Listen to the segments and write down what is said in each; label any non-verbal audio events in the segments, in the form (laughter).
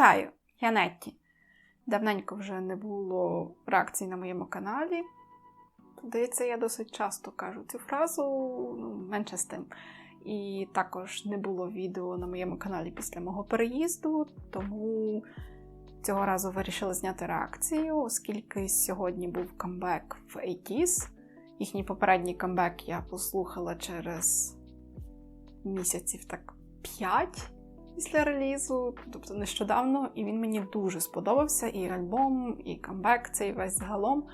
Вітаю, я Нетті. Давненько вже не було реакцій на моєму каналі. Здається, я досить часто кажу цю фразу, ну, менше з тим. І також не було відео на моєму каналі після мого переїзду, тому цього разу вирішила зняти реакцію, оскільки сьогодні був камбек в 80s. Їхній попередній камбек я послухала через місяців так 5 після релізу, тобто нещодавно, і він мені дуже сподобався. І альбом, і камбек цей весь загалом.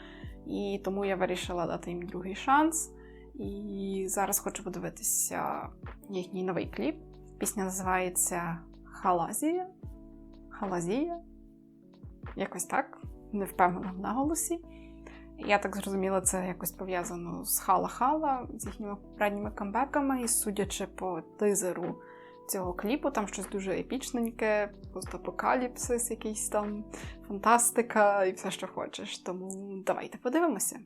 І тому я вирішила дати їм другий шанс. І зараз хочу подивитися їхній новий кліп. Пісня називається Халазія. Халазія. Якось так, не впевнена в наголосі. Я так зрозуміла, це якось пов'язано з Хала-Хала, з їхніми попередніми камбеками, і судячи по тизеру цього кліпу, там щось дуже епічненьке, постапокаліпсис, якийсь там фантастика і все, що хочеш. Тому давайте подивимося.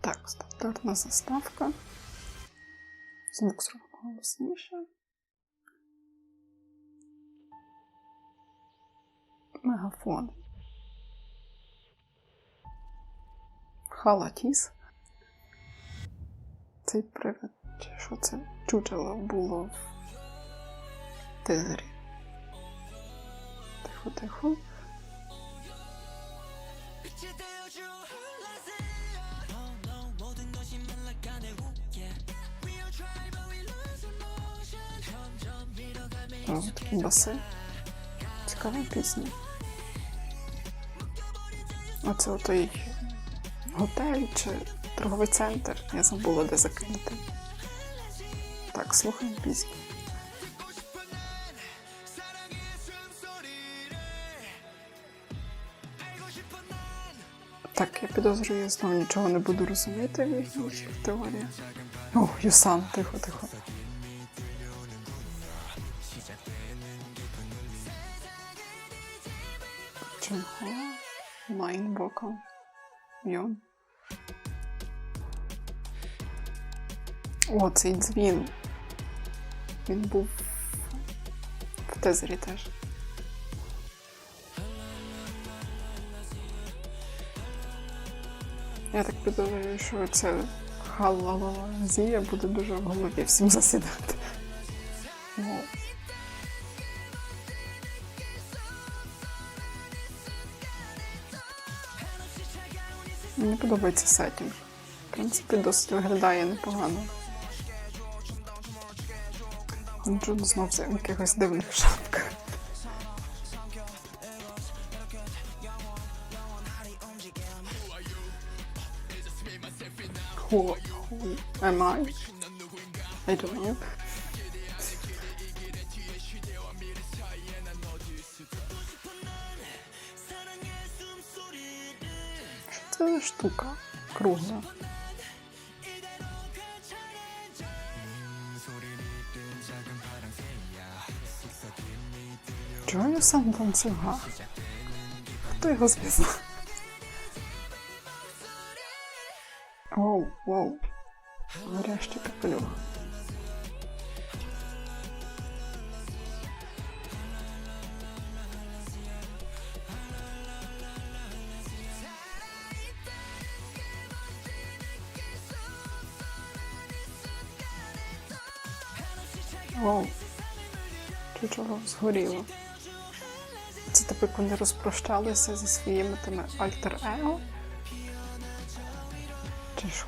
Так, стандартна заставка. Звук зробимо голосніше. Мегафон. Халатіс. Цей привид, чи що це чучело було в тизері. Тихо, О, такі баси. Цікава пісня. Оце отой готель чи торговий центр. Я забула, де закинути. Так, слухаємо пісню. Так, я підозрюю, я знову нічого не буду розуміти в їхніх теоріях. О, Юсан, тихо, тихо. Чонхо, Майн Вокал, Йон. О, цей дзвін. Він був в тезері теж. Я так підозрюю, що це халалазія буде дуже в голові всім засідати. Мені подобається сетінг. В принципі, досить виглядає непогано. Джун знов в якихось дивних шапках. Who, am I? I don't know. За штука кругла? Чого я сам танцював? Хто його зв'язав? Оу, воу. Горящий капелюх. Оу. Чучело згоріло. Це тепер вони розпрощалися зі своїми тими альтер-его? Чи що?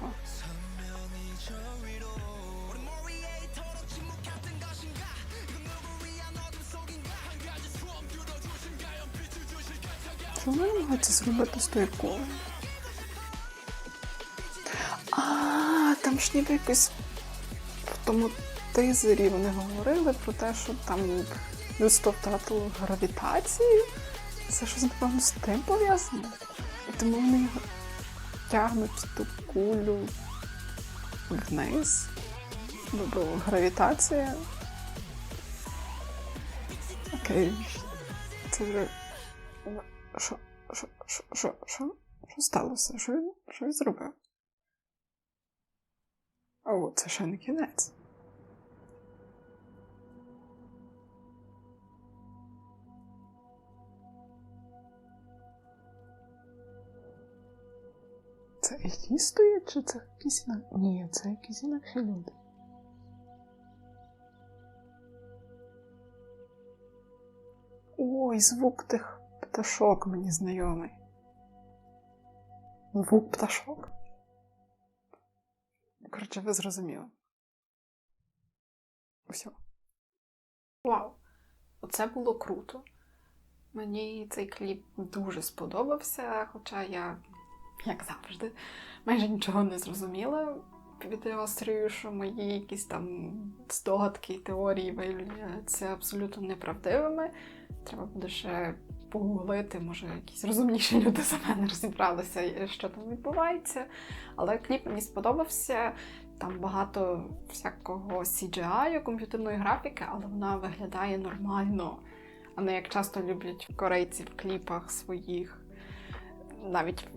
Що вони намагаються зробити з тою колою? А, там ж ніби якось в тому тизері вони говорили про те, що там людство втратило гравітацію. Це щось, напевно, з тим пов'язано. І тому вони тягнуть ту кулю вниз. Бо гравітація. Окей. Це вже. Що? Що? Що? Що? Що? Що сталося? Що він? Що він зробив? О, це ще не кінець. Це які чи це якісь? Ні, це якісь інакші люди. Ой, звук тих пташок мені знайомий. Звук пташок? Коротше, ви зрозуміли. Все. Вау! Оце було круто. Мені цей кліп дуже сподобався, хоча я, (laughs) як завжди, майже нічого не зрозуміла. Підозрюю, що мої якісь там здогадки теорії виявляються абсолютно неправдивими. Треба буде ще погуглити, може, якісь розумніші люди за мене розібралися, що там відбувається. Але кліп мені сподобався. Там багато всякого CGI, комп'ютерної графіки, але вона виглядає нормально, а не як часто люблять корейці в кліпах своїх. Навіть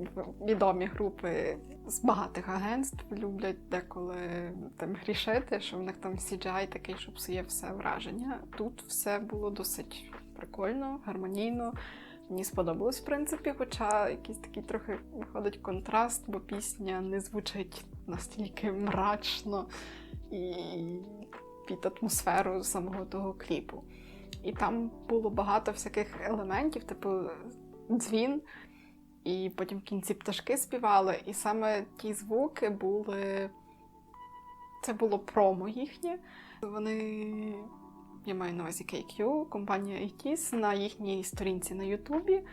відомі групи з багатих агентств люблять деколи там грішити, що в них там CGI такий, що псує все враження. Тут все було досить прикольно, гармонійно. Мені сподобалось, в принципі, хоча якийсь такий трохи виходить контраст, бо пісня не звучить настільки мрачно і під атмосферу самого того кліпу. І там було багато всяких елементів, типу дзвін, і потім в кінці пташки співали, і саме ті звуки були. Це було промо їхнє. Вони я маю на увазі KQ, компанія ITIS, на їхній сторінці на Ютубі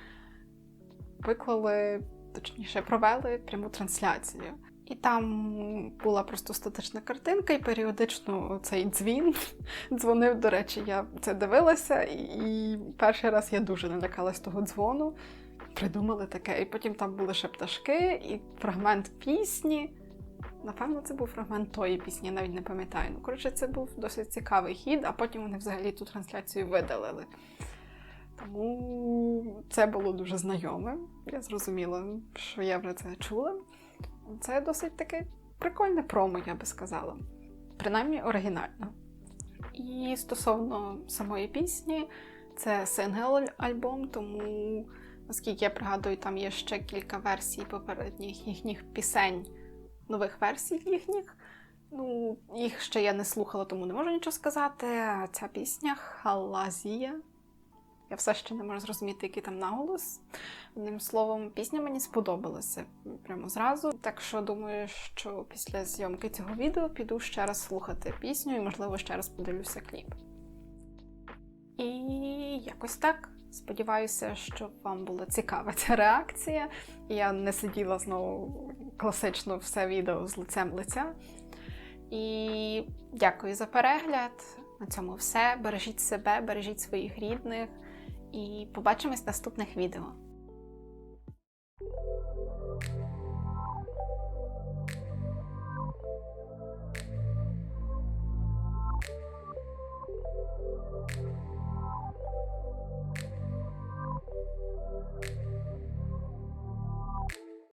виклали, точніше, провели пряму трансляцію. І там була просто статична картинка, і періодично цей дзвін (laughs) дзвонив. До речі, я це дивилася, і перший раз я дуже налякалась того дзвону. Придумали таке. І потім там були ще пташки, і фрагмент пісні. Напевно, це був фрагмент тої пісні, я навіть не пам'ятаю. Ну, коротше, це був досить цікавий хід, а потім вони взагалі ту трансляцію видалили. Тому це було дуже знайоме. Я зрозуміла, що я вже це чула. Це досить таке прикольне промо, я би сказала. Принаймні оригінально. І стосовно самої пісні, це сингл альбом, тому, наскільки я пригадую, там є ще кілька версій попередніх їхніх пісень нових версій їхніх. Ну, їх ще я не слухала, тому не можу нічого сказати. А ця пісня Халазія. Я все ще не можу зрозуміти, який там наголос. Одним словом, пісня мені сподобалася прямо зразу. Так що думаю, що після зйомки цього відео піду ще раз слухати пісню і, можливо, ще раз подивлюся кліп. І якось так. Сподіваюся, що вам була цікава ця реакція. Я не сиділа знову класично все відео з лицем лиця. І дякую за перегляд. На цьому все. Бережіть себе, бережіть своїх рідних. І побачимось в наступних відео.